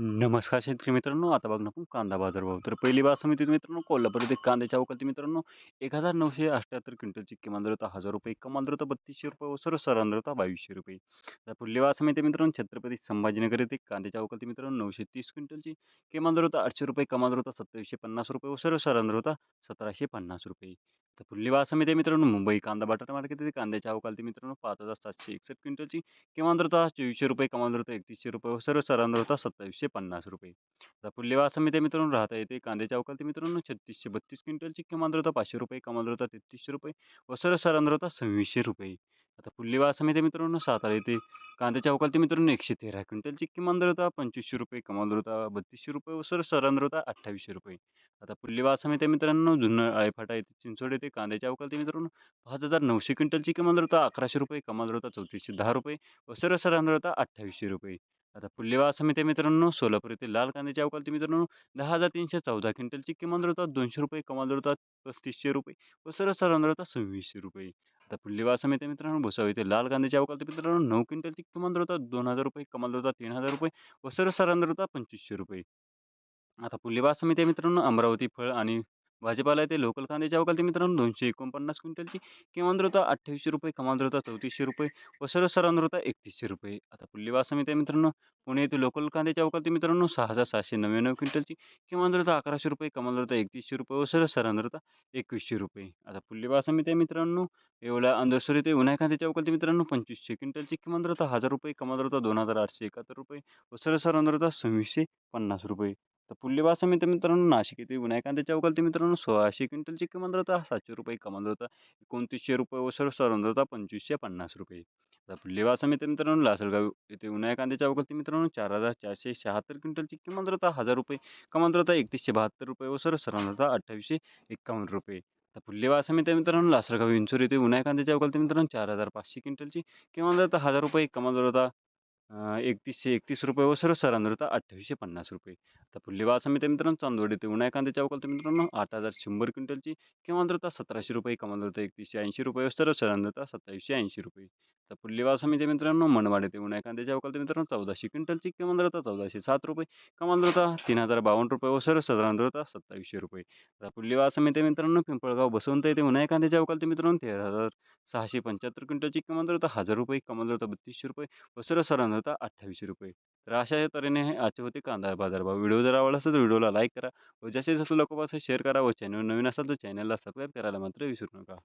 नमस्कार शेतकरी मित्रांनो आता बघ नको आपण कांदा बाजारभाव तर पहिली बात समितीत मित्रांनो कोल्हापूर येथे कांद्याच्या अवकालती मित्रांनो एक हजार नऊशे अठ्ठ्याहत्तर क्विंटलची किमान दर हजार रुपये कमान दर बत्तीसशे रुपये व सर्वसाधारण दर बावीसशे रुपये. तर पुढली बात समिती मित्रांनो छत्रपती संभाजीनगर येथे कांद्याच्या अवकालती मित्रांनो नऊशे तीस क्विंटलची किमान दर होता आठशे रुपये कमान दर सत्तावीसशे पन्नास रुपये व सर्वसाधारण दर सतराशे पन्नास रुपये. तर पुढली बात समिती मित्रांनो मुंबई कांदा बटाटा मार्केट येथे कांद्याच्या अवकालती मित्रांनो पाच हजार सातशे एकसष्ट क्विंटलची किमान दर चोवीसशे रुपये कमान दर एकतीसशे रुपये व सर्वसाधारण दर सत्तावीसशे पन्नास रुपये. आता मी समिती मित्रांनो राहता येते. कांद्याच्या अवकालती मित्रांनो छत्तीसशे बत्तीस क्विंटलची किमान दर होता पाचशे रुपये कमाल दर होता तेहतीसशे रुपये व सर्वसाधारण दर होता सव्वीसशे रुपये. आता पुढली समिती मित्रांनो सातारा येते. कांद्याच्या ते मित्रांनो एकशे तेरा क्विंटलची किमान दर होता पंचवीसशे रुपये कमाल दर होता बत्तीसशे रुपये व सर्वसाधारण दर होता अठ्ठावीसशे रुपये. आता पुढली समिती मित्रांनो जुन्नर आळेफाटा येते. चिंचवड येते. कांद्याच्या अवकालती मित्रांनो पाच हजार नऊशे क्विंटलची किमान दर होता अकराशे रुपये कमाल दर होता चौतीसशे दहा रुपये व सर्वसाधारण दर होता अठ्ठावीसशे रुपये. आता पुढली समिती मित्रांनो सोलापूर येथे लाल कांद्याच्या अवकालती मित्रांनो दहा हजार तीनशे चौदा क्विंटलची किमान दर दोनशे रुपये कमाल दर पस्तीसशे रुपये व सर्वसाधारण दर सव्वीसशे रुपये. आता पुढली समिती मित्रांनो भुसावळ येथे लाल कांद्याच्या अवकालती मित्रांनो नऊ क्विंटलची किमान दर दोन हजार रुपये कमाल दर तीन हजार रुपये व सर्वसाधारण दर होता पंचवीसशे रुपये. आता पुढली समिती मित्रांनो अमरावती फळ आणि भाजीपाला येते लोकल कांद्याच्या अवकाल मित्रांनो दोनशे एकोणपन्नास क्विंटलची किमान दर अठ्ठावीसशे रुपये कमाल दर चौतीसशे रुपये व सर्वसाधारण दर एकतीसशे रुपये. आता पुढली समिती मित्रांनो. पुणे येथे लोकल कांद्याच्या अवकाल मित्रांनो सहा हजार सहाशे नव्याण्णव क्विंटलची किमान दर अकराशे रुपये कमाल दर एकतीसशे रुपये व सर्वसाधारण दर एकवीसशे रुपये. आता पुढली समिती मित्रांनो. एवढ्या अंधसर येथे उन्हाळ कांद्याच्या अवकाल मित्रांनो पंचवीसशे क्विंटलची किमान दर हजार रुपये कमाल दर दोन हजार आठशे एकाहत्तर रुपये व सर्वसाधारण दर सव्वीसशे पन्नास रुपये. तर पुढली समिती मित्रांनो नाशिक येथे विनायकांत कांद्याच्या मित्रांनो. सोळाशे क्विंटलची किमान दर सातशे रुपये कमाल होता. एकोणतीसशे रुपये व सर्व दर होता पंचवीसशे पन्नास रुपये. तर पुढली समिती मित्रांनो लासलगाव येथे विनायकांत कांद्याच्या मित्रांनो. चार हजार चारशे शहात्तर क्विंटलची किमान दर हजार रुपये. कमाल होता एकतीसशे बहात्तर रुपये व सर्व दर होता अठ्ठावीसशे एकावन्न रुपये. तर पुढली मित्र मित्रांनो लासलगाव विंचूर येथे उन्हाळ कांद्याच्या मित्रांनो. चार हजार पाचशे क्विंटलची किमान दर हजार रुपये कमाल दर होता. एकतीसशे एकतीस रुपये व सर्वसाधारण दर होता अठ्ठावीसशे पन्नास रुपये. आता पुढली समिती मित्रांनो चांदवड येथे उन्हाळ कांद्याच्या अवकालती मित्रांनो आठ हजार शंभर क्विंटलची किमान दर होता सतराशे रुपये कमाल दर होता एकतीसशे ऐंशी रुपये व सर्वसाधारण दर होता सत्तावीसशे ऐंशी रुपये. तर पुढली समिती मित्रांनो मनवाड येथे उन्हाळ कांद्याच्या अवकालती मित्रांनो चौदाशे क्विंटलची किमान दर होता चौदाशे सात रुपये कमाल दर होता तीन हजार बावन्न रुपये व सर्वसाधारण दर होता सत्तावीसशे रुपये. आता पुढली समिती मित्रांनो पिंपळगाव बसवंत येथे उन्हाळ कांद्याच्या अवकालती मित्रांनो तेरा हजार सहाशे पंच्याहत्तर क्विंटलची किमान दर होता हजार रुपये कमाल दर होता बत्तीसशे रुपये व सर्वसाधारण होता अठ्ठावीसशे रुपये. तर अशा तऱ्हेने आजचे होते कांदा बाजारभाव व्हिडिओ जर आवडला असेल तर व्हिडिओला लाईक करा व जास्तीत जास्त लोकांपासून शेअर करा व चॅनल नवीन असाल तर चॅनलला सबस्क्राईब करायला मात्र विसरू नका.